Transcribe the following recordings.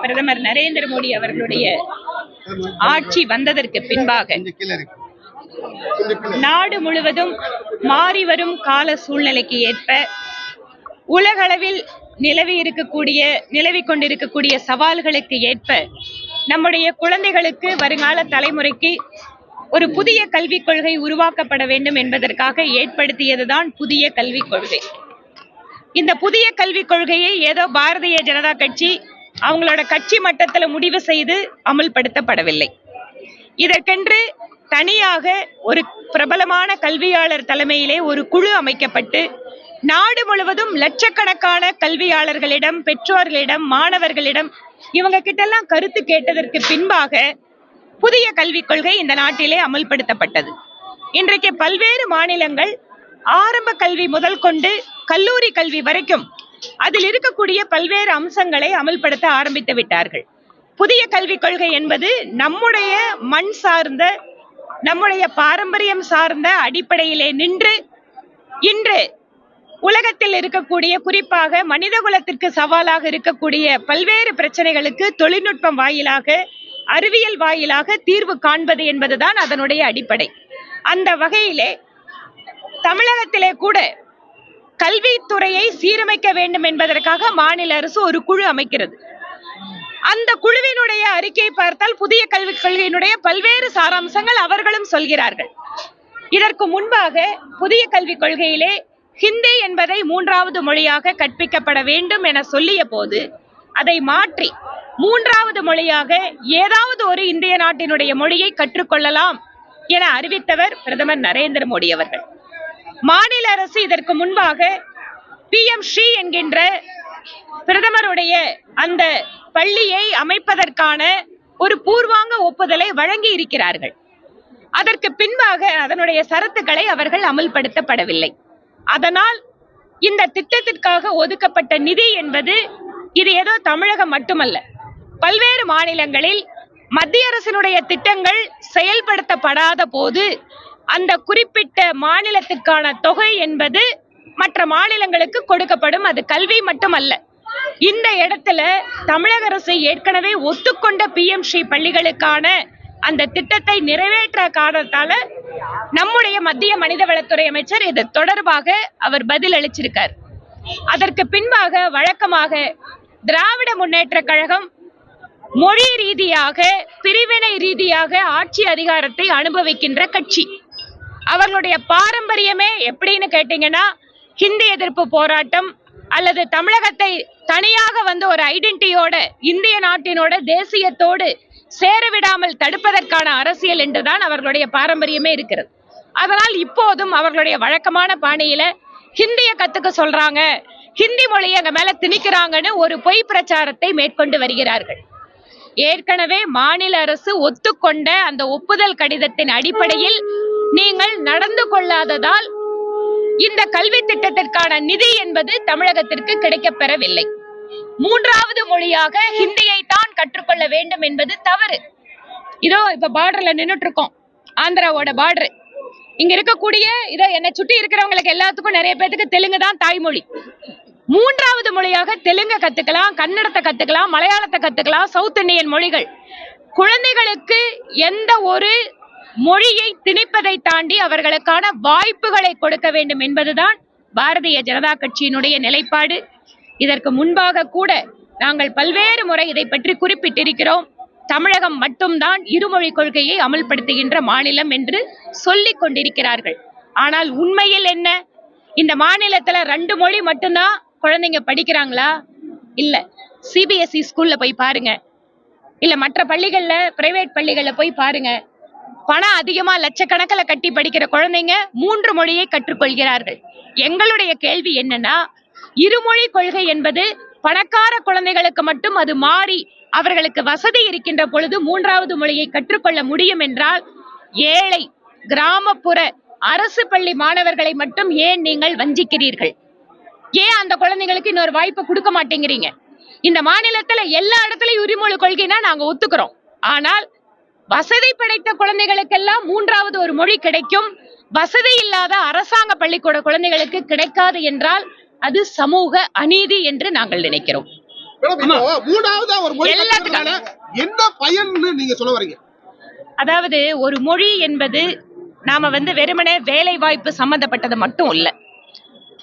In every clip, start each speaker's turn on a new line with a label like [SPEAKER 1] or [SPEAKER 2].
[SPEAKER 1] பிரதமர் நரேந்திர மோடி அவர்களுடைய ஆட்சி வந்ததற்கு பின்பாக நாடு முழுவதும் மாறி வரும் கால சூழ்நிலைக்கு ஏற்ப உலகளவில் நிலவி இருக்கக்கூடிய நிலவி கொண்டிருக்கக்கூடிய சவால்களுக்கு ஏற்ப நம்முடைய குழந்தைகளுக்கு வருங்கால தலைமுறைக்கு ஒரு புதிய கல்விக் கொள்கை உருவாக்கப்பட வேண்டும் என்பதற்காக ஏற்படுத்தியதுதான் புதிய கல்விக் கொள்கை. இந்த புதிய கல்விக் கொள்கையை ஏதோ பாரதிய ஜனதா கட்சி அவங்களோட கட்சி மட்டத்துல முடிவு செய்து அமல்படுத்தப்படவில்லை. இதற்கென்று தனியாக ஒரு பிரபலமான கல்வியாளர் தலைமையிலே ஒரு குழு அமைக்கப்பட்டு நாடு முழுவதும் லட்சக்கணக்கான கல்வியாளர்களிடம் பெற்றோர்களிடம் மாணவர்களிடம் இவங்க கிட்டெல்லாம் கருத்து கேட்டதற்கு பின்பாக புதிய கல்விக் கொள்கை இந்த நாட்டிலே அமல்படுத்தப்பட்டது. இன்றைக்கு பல்வேறு மாநிலங்கள் ஆரம்ப கல்வி முதல் கொண்டு கல்லூரி கல்வி வரைக்கும் அதில் இருக்கக்கூடிய பல்வேறு அம்சங்களை அமல்படுத்த ஆரம்பித்து விட்டார்கள். புதிய கல்விக் கொள்கை என்பது நம்முடைய மண் சார்ந்த நம்முடைய பாரம்பரியம் சார்ந்த அடிப்படையிலே நின்று இன்று உலகத்தில் இருக்கக்கூடிய குறிப்பாக மனித குலத்திற்கு சவாலாக இருக்கக்கூடிய பல்வேறு பிரச்சனைகளுக்கு தொழில்நுட்பம் வாயிலாக அறிவியல் வாயிலாக தீர்வு காண்பது என்பதுதான் அதனுடைய அடிப்படை. அந்த வகையிலே தமிழகத்திலே கூட கல்வித்துறையை சீரமைக்க வேண்டும் என்பதற்காக மாநில அரசு ஒரு குழு அமைக்கிறது. அந்த குழுவினுடைய அறிக்கையை பார்த்தால் புதிய கல்விக் கொள்கையினுடைய பல்வேறு சாராம்சங்கள் அவர்களும் சொல்கிறார்கள். இதற்கு முன்பாக புதிய கல்விக் கொள்கையிலே ஹிந்தி என்பதை மூன்றாவது மொழியாக கற்பிக்கப்பட வேண்டும் என சொல்லிய போது அதை மாற்றி மூன்றாவது மொழியாக ஏதாவது ஒரு இந்திய நாட்டினுடைய மொழியை கற்றுக்கொள்ளலாம் என அறிவித்தவர் பிரதமர் நரேந்திர மோடி அவர்கள். மாநில அரசு இதற்கு முன்பாக பி எம் ஸ்ரீ என்கின்ற பிரதமருடைய அந்த பள்ளியை அமைப்பதற்கான ஒரு பூர்வாங்க ஒப்புதலை வழங்கி இருக்கிறார்கள். அதற்கு பின்பாக அதனுடைய சரத்துக்களை அவர்கள் அமல்படுத்தப்படவில்லை. அதனால் இந்த திட்டத்திற்காக ஒதுக்கப்பட்ட நிதி என்பது இது ஏதோ தமிழகம் மட்டுமல்ல. பல்வேறு மாநிலங்களில் மத்திய அரசினுடைய திட்டங்கள் செயல்படுத்தப்படாத போது அந்த குறிப்பிட்ட மாநிலத்துக்கான தொகை என்பது மற்ற மாநிலங்களுக்கு கொடுக்கப்படும். அது கல்வி மட்டுமல்ல. இந்த இடத்துல தமிழக அரசு ஏற்கனவே ஒத்துக்கொண்ட பிஎம்ஸ்ரீ பள்ளிகளுக்கான அந்த திட்டத்தை நிறைவேற்ற காரணத்தால நம்முடைய மத்திய மனிதவளத்துறை அமைச்சர் இது தொடர்பாக அவர் பதில் அளிச்சிருக்கார். அதற்கு பின்பாக வழக்கமாக திராவிட முன்னேற்ற கழகம் மொழி ரீதியாக பிரிவினை ரீதியாக ஆட்சி அதிகாரத்தை அனுபவிக்கின்ற கட்சி. அவர்களுடைய பாரம்பரியமே எப்படின்னு கேட்டீங்கன்னா ஹிந்தி எதிர்ப்பு போராட்டம் அல்லது தமிழகத்தை தனியாக வந்து ஒரு ஐடென்டிட்டியோட இந்திய நாட்டினோட தேசியத்தோடு சேர விடாமல் தடுப்பதற்கான அரசியல் என்றுதான் அவர்களுடைய பாரம்பரியமே இருக்கிறது. அதனால் இப்போதும் அவர்களுடைய வழக்கமான பாணியில ஹிந்திய கத்துக்க சொல்றாங்க. ஹிந்தி மொழியை எங்க மேல திணிக்கிறாங்கன்னு ஒரு பொய் பிரச்சாரத்தை மேற்கொண்டு வருகிறார்கள். ஏற்கனவே மாநில அரசு ஒத்துக்கொண்ட அந்த ஒப்புதல் கடிதத்தின் அடிப்படையில் நீங்கள் நடந்து கொள்ளாததால் இந்த கல்வி திட்டத்திற்கான நிதி என்பது தமிழகத்திற்கு கிடைக்கப்பெறவில்லை. மூன்றாவது மொழியாக ஹிந்தியை தான் கற்றுக்கொள்ள வேண்டும் என்பது தவறு. இதோ இப்ப பார்டர்ல நின்னுட்டு இருக்கோம் ஆந்திராவோட பார்டர் இங்க இருக்கக்கூடிய இதோ என்னை சுற்றி இருக்கிறவங்களுக்கு எல்லாத்துக்கும் நிறைய பேத்துக்கு தெலுங்கு தான் தாய்மொழி. மூன்றாவது மொழியாக தெலுங்க கத்துக்கலாம் கன்னடத்தை கத்துக்கலாம் மலையாளத்தை கத்துக்கலாம் சவுத் இந்தியன் மொழிகள். குழந்தைகளுக்கு எந்த ஒரு மொழியை திணிப்பதை தாண்டி அவர்களுக்கான வாய்ப்புகளை கொடுக்க வேண்டும் என்பதுதான் பாரதிய ஜனதா கட்சியினுடைய நிலைப்பாடு. இதற்கு முன்பாக கூட நாங்கள் பல்வேறு முறை இதை பற்றி குறிப்பிட்டிருக்கிறோம். தமிழகம் மட்டும்தான் இருமொழி கொள்கையை அமல்படுத்துகின்ற மாநிலம் என்று சொல்லிக் கொண்டிருக்கிறார்கள். ஆனால் உண்மையில் என்ன? இந்த மாநிலத்துல ரெண்டு மொழி மட்டும்தான் குழந்தைங்க படிக்கிறாங்களா? இல்ல. சிபிஎஸ்இ ஸ்கூல்ல போய் பாருங்க. இல்ல மற்ற பள்ளிகள்ல பிரைவேட் பள்ளிகள்ல போய் பாருங்க. பணம் அதிகமா லட்சக்கணக்கில் கட்டி படிக்கிற குழந்தைங்க மூன்று மொழியை கற்றுக்கொள்கிறார்கள். எங்களுடைய கேள்வி என்னன்னா இருமொழி கொள்கை என்பது பணக்கார குழந்தைகளுக்கு மட்டும் அது மாறி அவர்களுக்கு வசதி இருக்கின்ற பொழுது மூன்றாவது மொழியை கற்றுக்கொள்ள முடியும் என்றால் ஏழை கிராமப்புற அரசு பள்ளி மாணவர்களை மட்டும் ஏன் நீங்கள் வஞ்சிக்கிறீர்கள்? ஏன் அந்த குழந்தைங்களுக்கு இன்னொரு வாய்ப்பு கொடுக்க மாட்டேங்கிறீங்க? இந்த மாநிலத்துல எல்லா இடத்துலயும் உரிமொழி கொள்கைனா நாங்க ஒத்துக்கிறோம். ஆனால் வசதி படைத்த குழந்தைகளுக்கெல்லாம் மூன்றாவது ஒரு மொழி கிடைக்கும். வசதி இல்லாத அரசாங்க பள்ளிக்கூட குழந்தைகளுக்கு கிடைக்காது என்றால் அது சமூக அநீதி என்று நாங்கள் நினைக்கிறோம்.
[SPEAKER 2] மூணாவதா ஒரு மொழி என்ன பயன்னு நீங்க சொல்ல வரீங்க?
[SPEAKER 1] அதாவது ஒரு மொழி என்பது நாம வந்து வெறுமனே வேலை வாய்ப்பு சம்பந்தப்பட்டது மட்டும் இல்ல.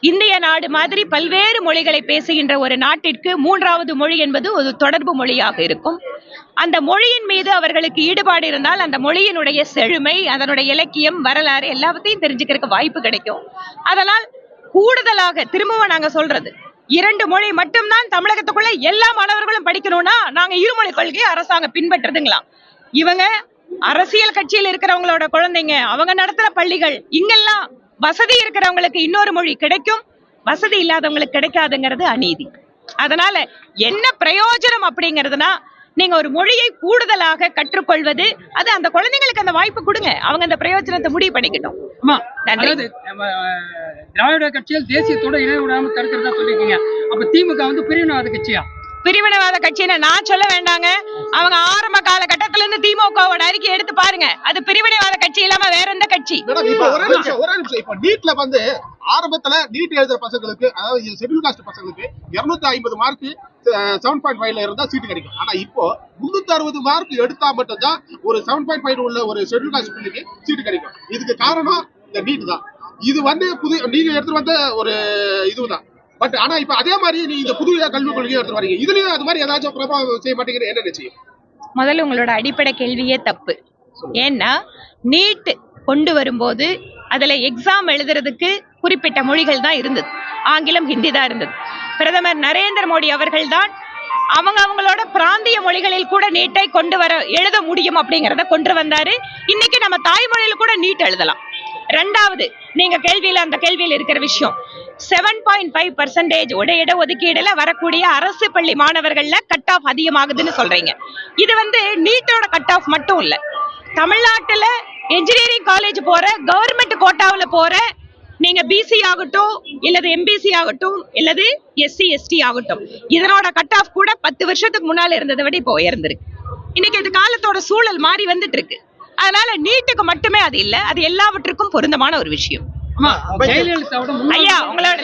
[SPEAKER 1] இந்திய நாடு மாதிரி பல்வேறு மொழிகளை பேசுகின்ற ஒரு நாட்டிற்கு மூன்றாவது மொழி என்பது ஒரு தொடர்பு மொழியாக இருக்கும். அந்த மொழியின் மீது அவர்களுக்கு ஈடுபாடு இருந்தால் அந்த மொழியினுடைய செழுமை அதனுடைய இலக்கியம் வரலாறு எல்லாத்தையும் தெரிஞ்சுக்கிறதுக்கு வாய்ப்பு கிடைக்கும். அதனால் கூடுதலாக திரும்பவும் நாங்க சொல்றது இரண்டு மொழி மட்டும்தான் தமிழகத்துக்குள்ள எல்லா மாணவர்களும் படிக்கணும்னா நாங்க இருமொழி கொள்கையை அரசாங்கம் பின்பற்றுதுங்களாம் இவங்க அரசியல் கட்சியில் இருக்கிறவங்களோட குழந்தைங்க அவங்க நடத்துற பள்ளிகள் இங்கெல்லாம் வசதி இருக்கிறவங்களுக்கு இன்னொரு மொழி கிடைக்கும். வசதி இல்லாதவங்களுக்கு கிடைக்காதுங்கிறது அநீதி. அதனால என்ன பிரயோஜனம் அப்படிங்கிறதுனா நீங்க ஒரு மொழியை கூடுதலாக கற்றுக்கொள்வது அது அந்த குழந்தைங்களுக்கு அந்த வாய்ப்பு கொடுங்க. அவங்க அந்த பிரயோஜனத்தை முடிவு பண்ணிக்கிட்டோம்.
[SPEAKER 3] ஆமா திராவிட கட்சியில் தேசியத்தோட இணைய விடாம தடுக்கிறதா சொல்லிருக்கீங்க அப்ப திமுக வந்து பிரிவினவாத கட்சியா?
[SPEAKER 1] பிரிவினைவாத கட்சின்னு நான் சொல்ல வேண்டாங்க. அவங்க ஆரம்ப காலகட்டத்துல இருந்து திமுகவோட அறிக்கை எடுத்து பாருங்க. அது பிரிவினைவாத கட்சி இல்லாம வேற எந்த கட்சி?
[SPEAKER 2] இப்ப ஒரே நிமிஷம் ஒரே நிமிஷம். இப்ப நீட்ல வந்து ஆரம்பத்துல நீட் எழுதுற பசங்களுக்கு அதாவது ஷெட்யூல் காஸ்ட் பசங்களுக்கு இருநூத்தி ஐம்பது மார்க் செவன் பாயிண்ட் ஃபைவ்ல இருந்தா சீட்டு கிடைக்கும். ஆனா இப்போ முன்னூத்தி அறுபது மார்க் எடுத்தா மட்டும்தான் ஒரு செவன் பாயிண்ட் ஃபைவ் உள்ள ஒரு ஷெட்யூல் காஸ்ட் பிள்ளைக்கு சீட்டு கிடைக்கும். இதுக்கு காரணம் இந்த நீட் தான். இது வந்து புது நீங்க எடுத்துட்டு வந்த ஒரு இதுதான். பட் ஆனா இப்ப அதே மாதிரி நீ இந்த புது கல்விக் கொள்கையை எடுத்து வரீங்க இதுலயும் அது மாதிரி ஏதாச்சும் பிரபாவம் செய்ய மாட்டேங்கிறது என்ன நிச்சயம்?
[SPEAKER 1] முதல்ல உங்களோட அடிப்படை கேள்வியே தப்பு. ஏன்னா நீட் கொண்டு வரும்போது அதுல எக்ஸாம் எழுதுறதுக்கு குறிப்பிட்ட மொழிகள் தான் இருந்தது. ஆங்கிலம் ஹிந்தி தான் இருந்தது. பிரதமர் நரேந்திர மோடி அவர்கள் தான் அவங்க அவங்களோட பிராந்திய மொழிகளில் கூட நீட்டை கொண்டு வர எழுத முடியும் அப்படிங்கறத கொண்டு வந்தாரு. இன்னைக்கு நம்ம தாய்மொழியில கூட நீட் எழுதலாம். ரெண்டாவது நீங்க கேள்வியில அந்த கேள்வியில இருக்கிற விஷயம். செவன் பாயிண்ட் ஃபைவ் பர்சன்டேஜ் உடைய ஒதுக்கீடுல வரக்கூடிய அரசு பள்ளி மாணவர்கள்ல கட் ஆஃப் அதிகமாகுதுன்னு சொல்றீங்க. இது வந்து நீட்டோட கட் ஆஃப் மட்டும் இல்ல. தமிழ்நாட்டுல இன்ஜினியரிங் காலேஜ் போற கவர்மெண்ட் கோட்டாவுல போற நீங்க பிசி ஆகட்டும் இல்லது எம்பிசி ஆகட்டும் இல்லது எஸ்சி எஸ்டி ஆகட்டும். இதனோட கட் ஆஃப் கூட பத்து வருஷத்துக்கு முன்னால இருந்ததை விட இப்போ உயர்ந்திருக்கு. இன்னைக்கு இது காலத்தோட சூழல் மாறி வந்துட்டு இருக்கு. அதனால நீட்டுக்கு மட்டுமே அது இல்ல. அது எல்லாவற்றுக்கும் பொருந்தமான ஒரு விஷயம். ஐயா உங்களோட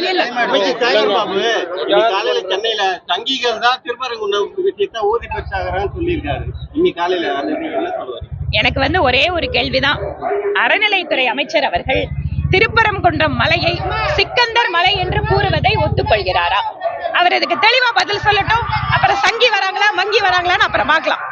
[SPEAKER 4] காலையில சென்னையில தான் திருப்பரங்குன்றம் விஷயத்த ஊதி பெற்றாகிறான்னு சொல்லியிருக்காரு. இன்னைக்கு காலையில அதை நீங்க என்ன சொல்லுவாரு?
[SPEAKER 1] எனக்கு வந்து ஒரே ஒரு கேள்விதான். அறநிலைத்துறை அமைச்சர் அவர்கள் திருப்பரங்குன்றம் மலையை சிக்கந்தர் மலை என்று கூறுவதை ஒத்துக்கொள்கிறாரா? அவர் இதுக்கு தெளிவா பதில் சொல்லட்டும். அப்புறம் சங்கி வராங்களா மங்கி வராங்களான்னு அப்புறம் பார்க்கலாம்.